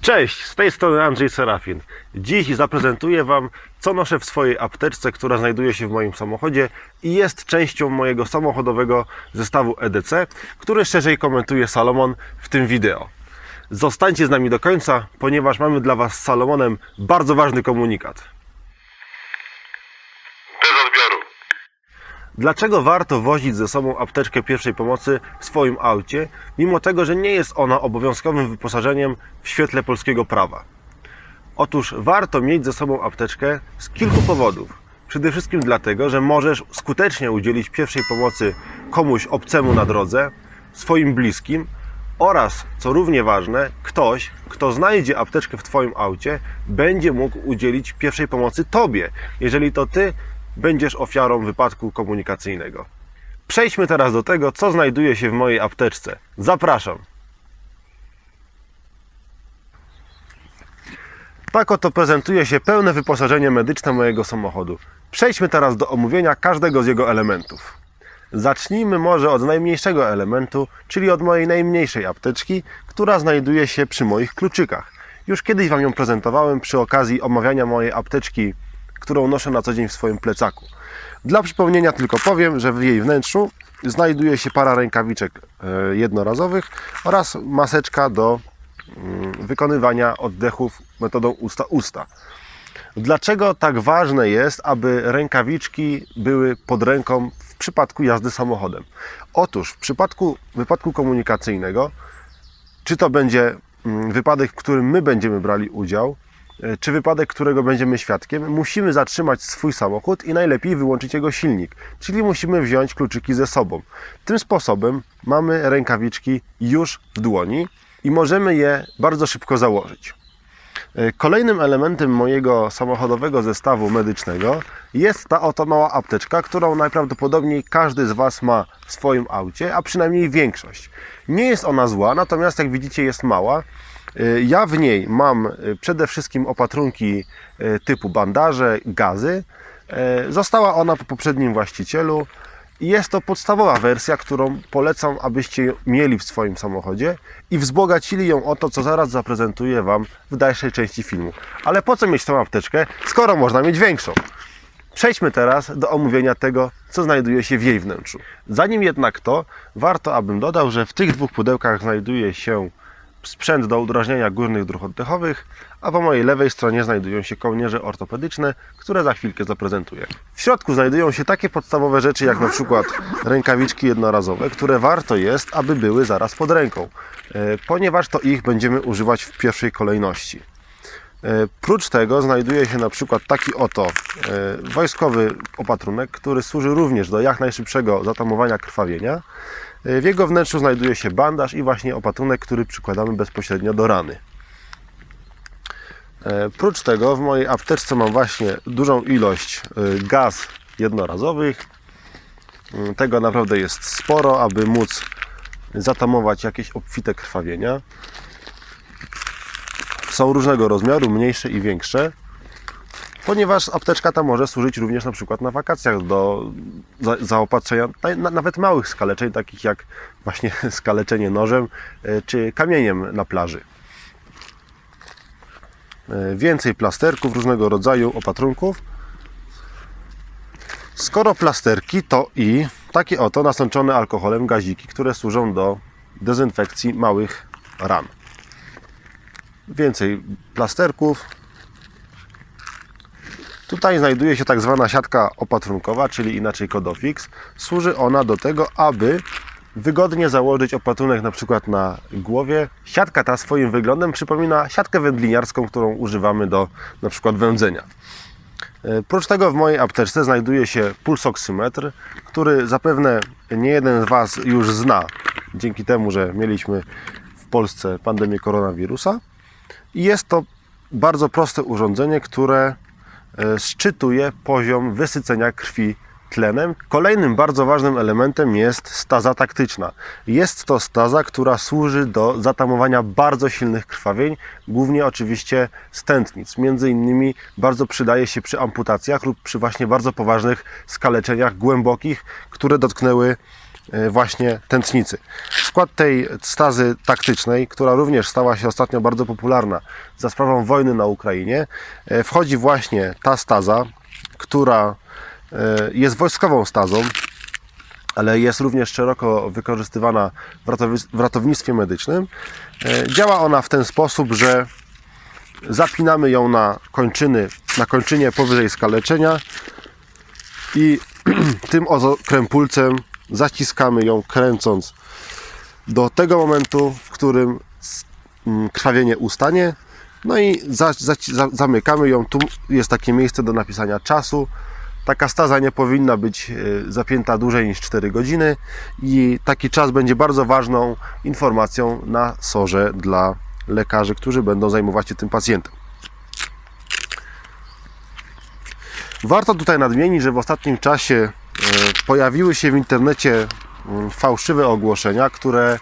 Cześć, z tej strony Andrzej Serafin. Dziś zaprezentuję Wam, co noszę w swojej apteczce, która znajduje się w moim samochodzie i jest częścią mojego samochodowego zestawu EDC, który szerzej komentuje Salomon w tym wideo. Zostańcie z nami do końca, ponieważ mamy dla Was z Salomonem bardzo ważny komunikat. Dlaczego warto wozić ze sobą apteczkę pierwszej pomocy w swoim aucie, mimo tego, że nie jest ona obowiązkowym wyposażeniem w świetle polskiego prawa? Otóż warto mieć ze sobą apteczkę z kilku powodów. Przede wszystkim dlatego, że możesz skutecznie udzielić pierwszej pomocy komuś obcemu na drodze, swoim bliskim oraz, co równie ważne, ktoś, kto znajdzie apteczkę w Twoim aucie, będzie mógł udzielić pierwszej pomocy Tobie, jeżeli to Ty będziesz ofiarą wypadku komunikacyjnego. Przejdźmy teraz do tego, co znajduje się w mojej apteczce. Zapraszam. Tak oto prezentuje się pełne wyposażenie medyczne mojego samochodu. Przejdźmy teraz do omówienia każdego z jego elementów. Zacznijmy może od najmniejszego elementu, czyli od mojej najmniejszej apteczki, która znajduje się przy moich kluczykach. Już kiedyś Wam ją prezentowałem przy okazji omawiania mojej apteczki, którą noszę na co dzień w swoim plecaku. Dla przypomnienia tylko powiem, że w jej wnętrzu znajduje się para rękawiczek e, jednorazowych oraz maseczka do mm, wykonywania oddechów metodą usta-usta. Dlaczego tak ważne jest, aby rękawiczki były pod ręką w przypadku jazdy samochodem? Otóż w przypadku wypadku komunikacyjnego, czy to będzie mm, wypadek, w którym my będziemy brali udział, czy wypadek, którego będziemy świadkiem, musimy zatrzymać swój samochód i najlepiej wyłączyć jego silnik, czyli musimy wziąć kluczyki ze sobą. Tym sposobem mamy rękawiczki już w dłoni i możemy je bardzo szybko założyć. E, Kolejnym elementem mojego samochodowego zestawu medycznego jest ta oto mała apteczka, którą najprawdopodobniej każdy z Was ma w swoim aucie, a przynajmniej większość. Nie jest ona zła, natomiast jak widzicie jest mała. E, Ja w niej mam e, przede wszystkim opatrunki typu bandaże, gazy. Została ona po poprzednim właścicielu. I Jest to podstawowa wersja, którą polecam, abyście mieli w swoim samochodzie i wzbogacili ją o to, co zaraz zaprezentuję Wam w dalszej części filmu. Ale po co mieć tą apteczkę, skoro można mieć większą? Przejdźmy teraz do omówienia tego, co znajduje się w jej wnętrzu. Zanim jednak to, warto abym dodał, że w tych dwóch pudełkach znajduje się sprzęt do udrażniania górnych dróg oddechowych, a po mojej lewej stronie znajdują się kołnierze ortopedyczne, które za chwilkę zaprezentuję. W środku znajdują się takie podstawowe rzeczy jak na przykład rękawiczki jednorazowe, które warto jest, aby były zaraz pod ręką, e, ponieważ to ich będziemy używać w pierwszej kolejności. E, Prócz tego znajduje się na przykład taki oto e, wojskowy opatrunek, który służy również do jak najszybszego zatamowania krwawienia. E, W jego wnętrzu znajduje się bandaż i właśnie opatrunek, który przykładamy bezpośrednio do rany. E, Prócz tego w mojej apteczce mam właśnie dużą ilość e, gaz jednorazowych. Mm, Tego naprawdę jest sporo, aby móc zatamować jakieś obfite krwawienia. Są różnego rozmiaru, mniejsze i większe, ponieważ apteczka ta może służyć również na przykład na wakacjach do za- zaopatrzenia na- na- nawet małych skaleczeń, takich jak właśnie skaleczenie nożem e, czy kamieniem na plaży. E, Więcej plasterków, różnego rodzaju opatrunków. Skoro plasterki, to i takie oto nasączone alkoholem gaziki, które służą do dezynfekcji małych ran więcej plasterków. Tutaj znajduje się tak zwana siatka opatrunkowa, czyli inaczej Kodofix. Służy ona do tego, aby wygodnie założyć opatrunek na przykład na głowie. Siatka ta swoim wyglądem przypomina siatkę wędliniarską, którą używamy do na przykład wędzenia. E, Prócz tego w mojej apteczce znajduje się pulsoksymetr, który zapewne nie jeden z Was już zna, dzięki temu, że mieliśmy w Polsce pandemię koronawirusa. I jest to bardzo proste urządzenie, które szczytuje poziom wysycenia krwi tlenem. Kolejnym bardzo ważnym elementem jest staza taktyczna. Jest to staza, która służy do zatamowania bardzo silnych krwawień, głównie oczywiście stętnic. Między innymi bardzo przydaje się przy amputacjach lub przy właśnie bardzo poważnych skaleczeniach głębokich, które dotknęły e, właśnie tętnicy. W skład tej stazy taktycznej, która również stała się ostatnio bardzo popularna za sprawą wojny na Ukrainie, e, wchodzi właśnie ta staza, która e, jest wojskową stazą, ale jest również szeroko wykorzystywana w ratownictwie medycznym. E, Działa ona w ten sposób, że zapinamy ją na kończyny, na kończynie powyżej skaleczenia i tym oto krępulcem zaciskamy ją kręcąc do tego momentu, w którym mm, krwawienie ustanie. No i za, za, za, zamykamy ją. Tu jest takie miejsce do napisania czasu. Taka staza nie powinna być e, zapięta dłużej niż 4 godziny i taki czas będzie bardzo ważną informacją na sorze dla lekarzy, którzy będą zajmować się tym pacjentem. Warto tutaj nadmienić, że w ostatnim czasie pojawiły się w internecie mm, fałszywe ogłoszenia, które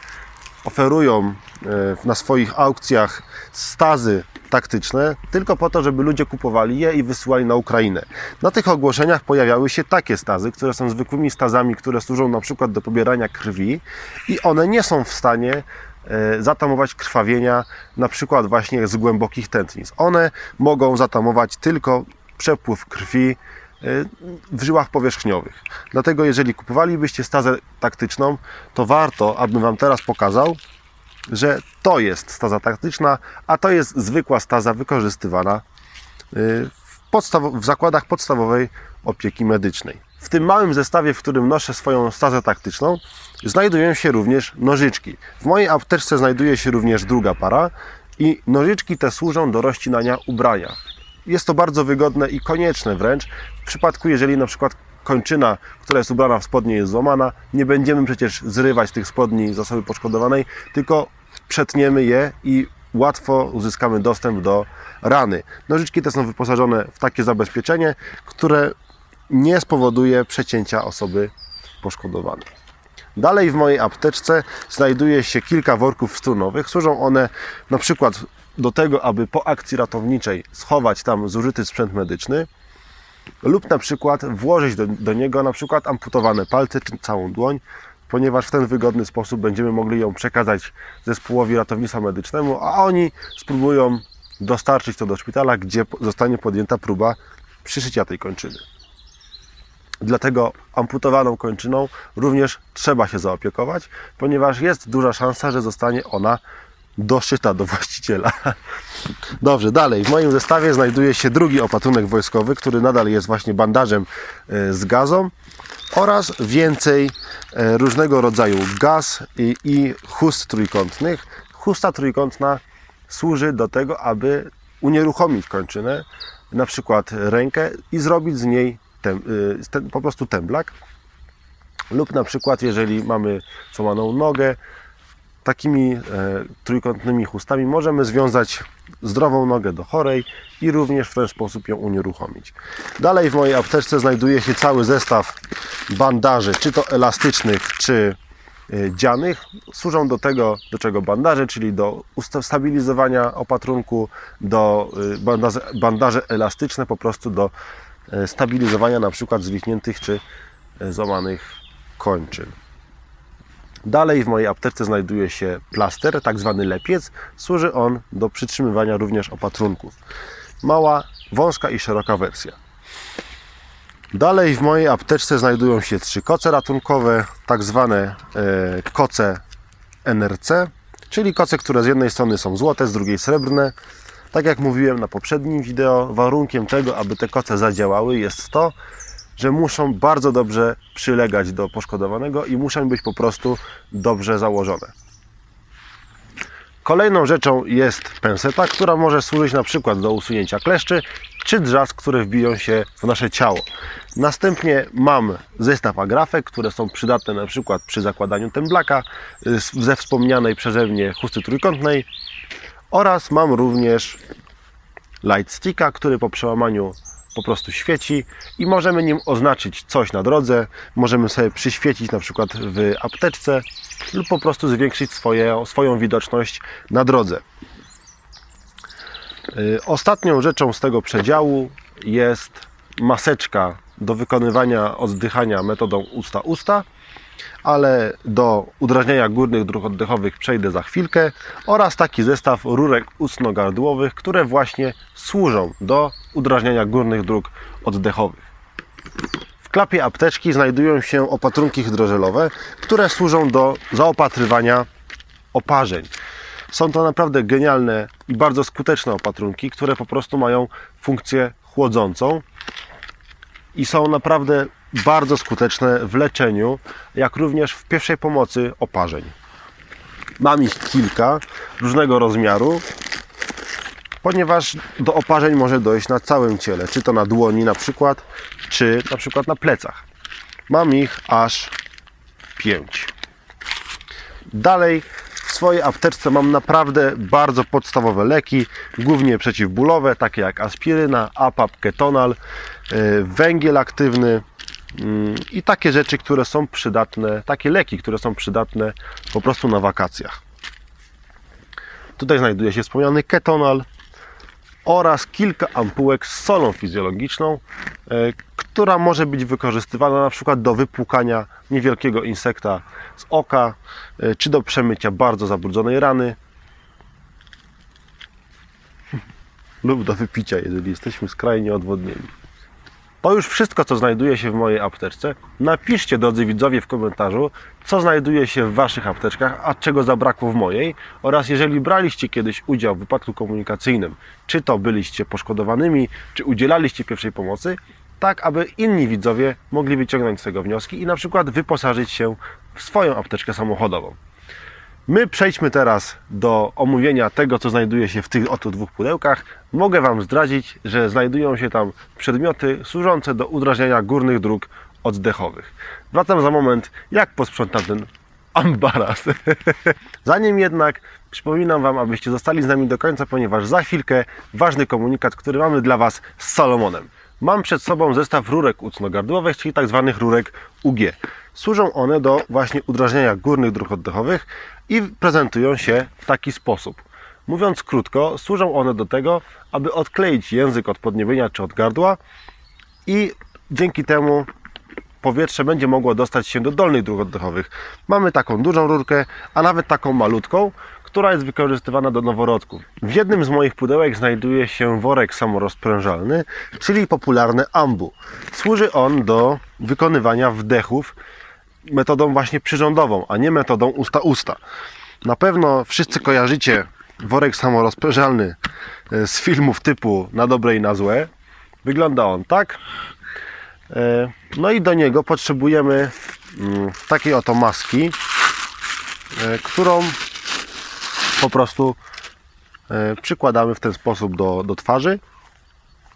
oferują e, na swoich aukcjach stazy taktyczne tylko po to, żeby ludzie kupowali je i wysyłali na Ukrainę. Na tych ogłoszeniach pojawiały się takie stazy, które są zwykłymi stazami, które służą na przykład do pobierania krwi i one nie są w stanie e, zatamować krwawienia na przykład właśnie z głębokich tętnic. One mogą zatamować tylko przepływ krwi e, w żyłach powierzchniowych. Dlatego jeżeli kupowalibyście stazę taktyczną, to warto, abym Wam teraz pokazał, że to jest staza taktyczna, a to jest zwykła staza wykorzystywana y, w, w zakładach podstawowej opieki medycznej. W tym małym zestawie, w którym noszę swoją stazę taktyczną, znajdują się również nożyczki. W mojej apteczce znajduje się również druga para i nożyczki te służą do rozcinania ubrania. Jest to bardzo wygodne i konieczne wręcz w przypadku, jeżeli na przykład kończyna, która jest ubrana w spodnie jest złamana, nie będziemy przecież zrywać tych spodni z osoby poszkodowanej, tylko przetniemy je i łatwo uzyskamy dostęp do rany. Nożyczki te są wyposażone w takie zabezpieczenie, które nie spowoduje przecięcia osoby poszkodowanej. Dalej w mojej apteczce znajduje się kilka worków strunowych. Służą one na przykład do tego, aby po akcji ratowniczej schować tam zużyty sprzęt medyczny lub na przykład włożyć do, do niego na przykład amputowane palce czy całą dłoń, ponieważ w ten wygodny sposób będziemy mogli ją przekazać zespołowi ratownictwa medycznemu, a oni spróbują dostarczyć to do szpitala, gdzie zostanie podjęta próba przyszycia tej kończyny. Dlatego amputowaną kończyną również trzeba się zaopiekować, ponieważ jest duża szansa, że zostanie ona doszyta do właściciela. Dobrze, dalej. W moim zestawie znajduje się drugi opatrunek wojskowy, który nadal jest właśnie bandażem e, z gazą oraz więcej e, różnego rodzaju gaz i, i chust trójkątnych. Chusta trójkątna służy do tego, aby unieruchomić kończynę, na przykład rękę i zrobić z niej y, ten, po prostu temblak. Lub na przykład, jeżeli mamy złamaną nogę, takimi e, trójkątnymi chustami możemy związać zdrową nogę do chorej i również w ten sposób ją unieruchomić. Dalej w mojej apteczce znajduje się cały zestaw bandaży, czy to elastycznych, czy e, dzianych. Służą do tego, do czego bandaże, czyli do usta- stabilizowania opatrunku, do e, bandaże, bandaże elastyczne po prostu do e, stabilizowania na przykład zwichniętych czy złamanych kończyn. Dalej w mojej apteczce znajduje się plaster, tak zwany lepiec. Służy on do przytrzymywania również opatrunków. Mała, wąska i szeroka wersja. Dalej w mojej apteczce znajdują się trzy koce ratunkowe, tak zwane e, koce NRC, czyli koce, które z jednej strony są złote, z drugiej srebrne. Tak jak mówiłem na poprzednim wideo, warunkiem tego, aby te koce zadziałały jest to, że muszą bardzo dobrze przylegać do poszkodowanego i muszą być po prostu dobrze założone. Kolejną rzeczą jest penseta, która może służyć na przykład do usunięcia kleszczy czy drzask, które wbiją się w nasze ciało. Następnie mam zestaw agrafek, które są przydatne na przykład przy zakładaniu temblaka y, ze wspomnianej przeze mnie chusty trójkątnej oraz mam również light sticka, który po przełamaniu po prostu świeci i możemy nim oznaczyć coś na drodze, możemy sobie przyświecić na przykład w apteczce lub po prostu zwiększyć swoje, swoją widoczność na drodze. Y, Ostatnią rzeczą z tego przedziału jest maseczka do wykonywania oddychania metodą usta-usta, ale do udrażniania górnych dróg oddechowych przejdę za chwilkę oraz taki zestaw rurek ustno-gardłowych, które właśnie służą do udrażniania górnych dróg oddechowych. W klapie apteczki znajdują się opatrunki hydrożelowe, które służą do zaopatrywania oparzeń. Są to naprawdę genialne i bardzo skuteczne opatrunki, które po prostu mają funkcję chłodzącą i są naprawdę bardzo skuteczne w leczeniu, jak również w pierwszej pomocy oparzeń. Mam ich kilka różnego rozmiaru, ponieważ do oparzeń może dojść na całym ciele, czy to na dłoni na przykład, czy na przykład na plecach. Mam ich aż 5. Dalej w swojej apteczce mam naprawdę bardzo podstawowe leki, głównie przeciwbólowe, takie jak aspiryna, APAP, ketonal, yy, węgiel aktywny mm, i takie rzeczy, które są przydatne, takie leki, które są przydatne po prostu na wakacjach. Tutaj znajduje się wspomniany ketonal oraz kilka ampułek z solą fizjologiczną, która może być wykorzystywana na przykład do wypłukania niewielkiego insekta z oka, e, czy do przemycia bardzo zabrudzonej rany, lub do wypicia, jeżeli jesteśmy skrajnie odwodnieni. To już wszystko, co znajduje się w mojej apteczce. Napiszcie, drodzy widzowie, w komentarzu, co znajduje się w Waszych apteczkach, a czego zabrakło w mojej. Oraz jeżeli braliście kiedyś udział w wypadku komunikacyjnym, czy to byliście poszkodowanymi, czy udzielaliście pierwszej pomocy, tak aby inni widzowie mogli wyciągnąć z tego wnioski i na przykład wyposażyć się w swoją apteczkę samochodową. My przejdźmy teraz do omówienia tego, co znajduje się w tych oto dwóch pudełkach. Mogę Wam zdradzić, że znajdują się tam przedmioty służące do udrażniania górnych dróg oddechowych. Wracam za moment, jak posprzątam ten ambaras. Zanim jednak przypominam Wam, abyście zostali z nami do końca, ponieważ za chwilkę ważny komunikat, który mamy dla Was z Salomonem. Mam przed sobą zestaw rurek ucnogardłowych, czyli tak zwanych rurek UG. Służą one do właśnie udrażniania górnych dróg oddechowych i prezentują się w taki sposób. Mówiąc krótko, służą one do tego, aby odkleić język od podniebienia czy od gardła i dzięki temu powietrze będzie mogło dostać się do dolnych dróg oddechowych. Mamy taką dużą rurkę, a nawet taką malutką, która jest wykorzystywana do noworodków. W jednym z moich pudełek znajduje się worek samorozprężalny, czyli popularny ambu. Służy on do wykonywania wdechów metodą właśnie przyrządową, a nie metodą usta-usta. Na pewno wszyscy kojarzycie worek samorozprężalny e, z filmów typu Na dobre i na złe. Wygląda on tak. E, No i do niego potrzebujemy mm, takiej oto maski, e, którą po prostu przykładamy w ten sposób do, do twarzy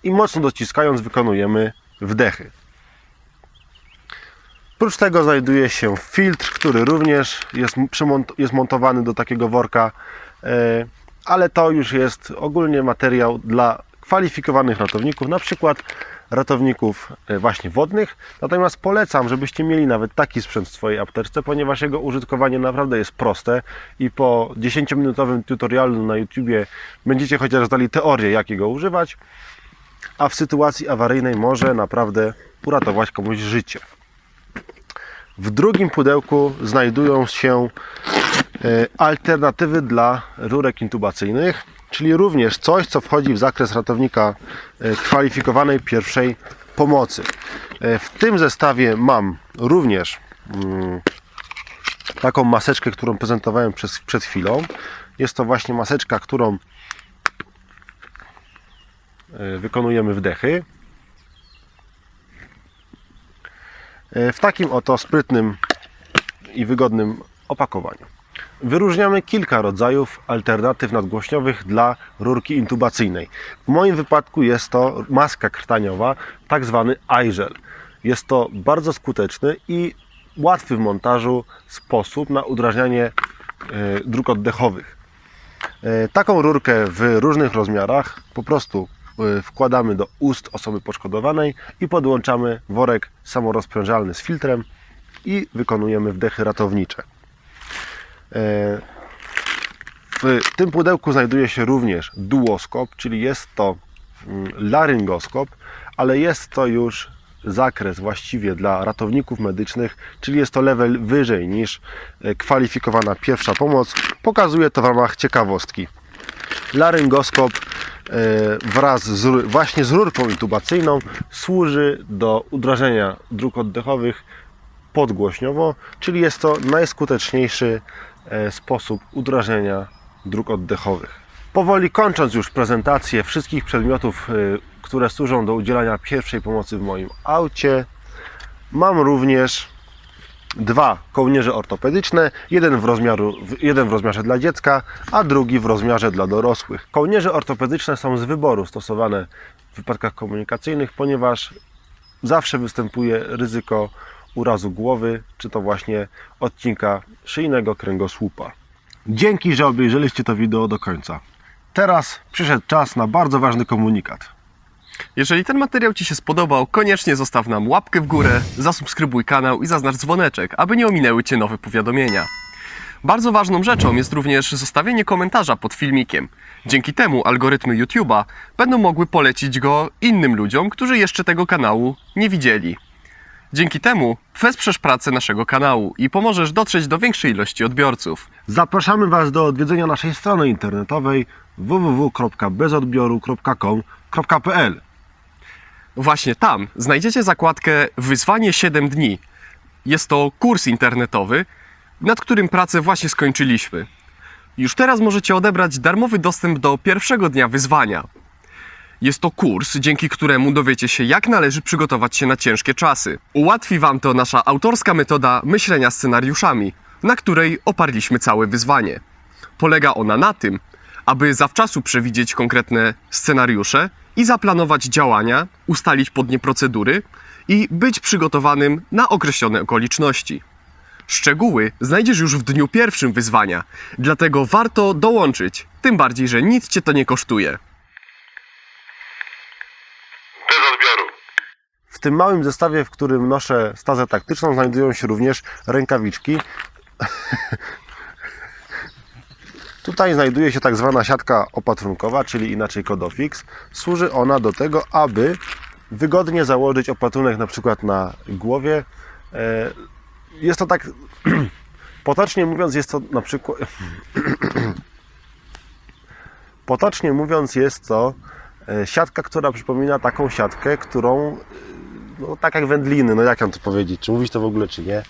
i mocno dociskając wykonujemy wdechy. Prócz tego znajduje się filtr, który również jest, jest montowany do takiego worka, e, ale to już jest ogólnie materiał dla kwalifikowanych ratowników, na przykład ratowników e, właśnie wodnych. Natomiast polecam, żebyście mieli nawet taki sprzęt w swojej apteczce, ponieważ jego użytkowanie naprawdę jest proste i po 10-minutowym tutorialu na YouTubie będziecie chociaż znali teorię, jak jego używać, a w sytuacji awaryjnej może naprawdę uratować komuś życie. W drugim pudełku znajdują się e, alternatywy dla rurek intubacyjnych, czyli również coś, co wchodzi w zakres ratownika e, kwalifikowanej pierwszej pomocy. E, W tym zestawie mam również mm, taką maseczkę, którą prezentowałem przed chwilą. Jest to właśnie maseczka, którą wykonujemy wdechy. E, w takim oto sprytnym i wygodnym opakowaniu. Wyróżniamy kilka rodzajów alternatyw nadgłośniowych dla rurki intubacyjnej. W moim wypadku jest to maska krtaniowa, tak zwany iGel. Jest to bardzo skuteczny i łatwy w montażu sposób na udrażnianie e, dróg oddechowych. E, Taką rurkę w różnych rozmiarach po prostu e, wkładamy do ust osoby poszkodowanej i podłączamy worek samorozprężalny z filtrem i wykonujemy wdechy ratownicze. E, W tym pudełku znajduje się również duoskop, czyli jest to mm, laryngoskop, ale jest to już zakres właściwie dla ratowników medycznych, czyli jest to level wyżej niż e, kwalifikowana pierwsza pomoc. Pokazuję to w ramach ciekawostki. Laryngoskop wraz z, właśnie z rurką intubacyjną służy do udrażenia dróg oddechowych podgłośniowo, czyli jest to najskuteczniejszy e, sposób udrażenia dróg oddechowych. Powoli kończąc już prezentację wszystkich przedmiotów, e, które służą do udzielania pierwszej pomocy w moim aucie, mam również dwa kołnierze ortopedyczne, jeden w, rozmiaru, jeden w rozmiarze dla dziecka, a drugi w rozmiarze dla dorosłych. Kołnierze ortopedyczne są z wyboru stosowane w wypadkach komunikacyjnych, ponieważ zawsze występuje ryzyko urazu głowy, czy to właśnie odcinka szyjnego kręgosłupa. Dzięki, że obejrzeliście to wideo do końca. Teraz przyszedł czas na bardzo ważny komunikat. Jeżeli ten materiał Ci się spodobał, koniecznie zostaw nam łapkę w górę, zasubskrybuj kanał i zaznacz dzwoneczek, aby nie ominęły Cię nowe powiadomienia. Bardzo ważną rzeczą jest również zostawienie komentarza pod filmikiem. Dzięki temu algorytmy YouTube'a będą mogły polecić go innym ludziom, którzy jeszcze tego kanału nie widzieli. Dzięki temu wesprzesz pracę naszego kanału i pomożesz dotrzeć do większej ilości odbiorców. Zapraszamy Was do odwiedzenia naszej strony internetowej www.bezodbioru.com.pl Właśnie tam znajdziecie zakładkę Wyzwanie 7 dni. Jest to kurs internetowy, nad którym pracę właśnie skończyliśmy. Już teraz możecie odebrać darmowy dostęp do pierwszego dnia wyzwania. Jest to kurs, dzięki któremu dowiecie się, jak należy przygotować się na ciężkie czasy. Ułatwi Wam to nasza autorska metoda myślenia scenariuszami, na której oparliśmy całe wyzwanie. Polega ona na tym, aby zawczasu przewidzieć konkretne scenariusze i zaplanować działania, ustalić pod nie procedury i być przygotowanym na określone okoliczności. Szczegóły znajdziesz już w dniu pierwszym wyzwania, dlatego warto dołączyć, tym bardziej, że nic cię to nie kosztuje. Bez odbioru. W tym małym zestawie, w którym noszę stazę taktyczną, znajdują się również rękawiczki. Tutaj znajduje się tak zwana siatka opatrunkowa, czyli inaczej Kodofix. Służy ona do tego, aby wygodnie założyć opatrunek na przykład na głowie. E, Jest to tak, potocznie mówiąc, jest to na przykład, potocznie mówiąc, jest to e, siatka, która przypomina taką siatkę, którą, no tak jak wędliny, no jak ją to powiedzieć, czy mówić to w ogóle, czy nie.